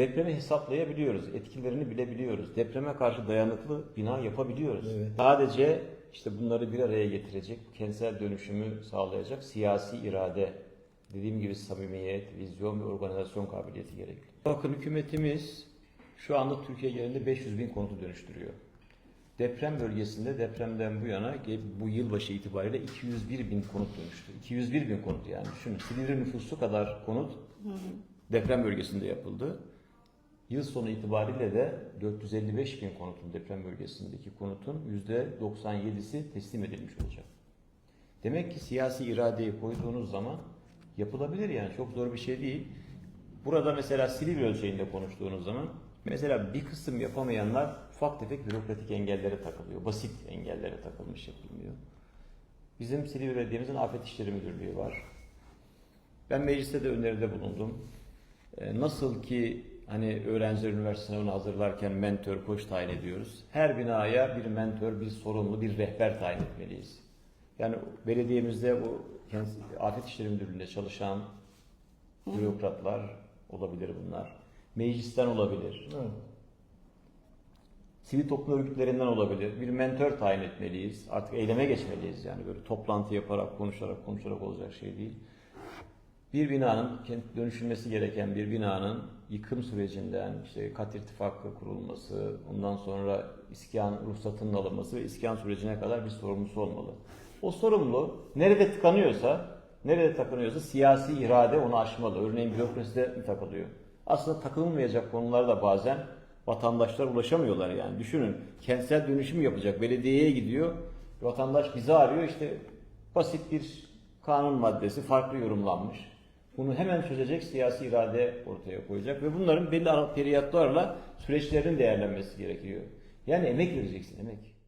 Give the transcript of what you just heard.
Depremi hesaplayabiliyoruz, etkilerini bilebiliyoruz. Depreme karşı dayanıklı bina yapabiliyoruz. Evet. Sadece işte bunları bir araya getirecek, kentsel dönüşümü sağlayacak siyasi irade, dediğim gibi samimiyet, vizyon ve organizasyon kabiliyeti gerekli. Bakın hükümetimiz şu anda Türkiye genelinde 500 bin konutu dönüştürüyor. Deprem bölgesinde depremden bu yana bu yılbaşı itibariyle 201 bin konut dönüştü. 201 bin konut yani düşünün. Silivri nüfusu kadar konut deprem bölgesinde yapıldı. Yıl sonu itibariyle de 455 bin konutun deprem bölgesindeki konutun %97'si teslim edilmiş olacak. Demek ki siyasi iradeyi koyduğunuz zaman yapılabilir yani çok zor bir şey değil. Burada mesela Silivri ölçeğinde konuştuğunuz zaman mesela bir kısım yapamayanlar ufak tefek bürokratik engellere takılıyor. Basit engellere takılmış yapılmıyor. Bizim Silivri Belediye'mizin Afet İşleri Müdürlüğü var. Ben mecliste de öneride bulundum. Ee, Nasıl ki hani öğrenciler üniversite sınavına hazırlarken mentor, koç tayin ediyoruz. Her binaya bir mentor, bir sorumlu, bir rehber tayin etmeliyiz. Yani belediyemizde kendisi- Afet İşleri Müdürlüğü'nde çalışan bürokratlar olabilir bunlar. Meclisten olabilir. Evet. Sivil toplum örgütlerinden olabilir. Bir mentor tayin etmeliyiz. Artık eyleme geçmeliyiz yani böyle toplantı yaparak, konuşarak, konuşarak olacak şey değil. Bir binanın kent- dönüşülmesi gereken bir binanın yıkım sürecinden işte kat irtifakı kurulması, ondan sonra iskan ruhsatının alınması ve iskan sürecine kadar bir sorumlusu olmalı. O sorumlu nerede tıkanıyorsa, nerede takınıyorsa siyasi irade onu aşmalı. Örneğin bürokraside mi takılıyor? Aslında takılmayacak konular da bazen vatandaşlar ulaşamıyorlar yani. Düşünün kentsel dönüşüm yapacak belediyeye gidiyor. Vatandaş bizi arıyor işte basit bir kanun maddesi farklı yorumlanmış. Bunu hemen çözecek siyasi irade ortaya koyacak ve bunların belli periyatlarla süreçlerin değerlenmesi gerekiyor. Yani emek vereceksin emek.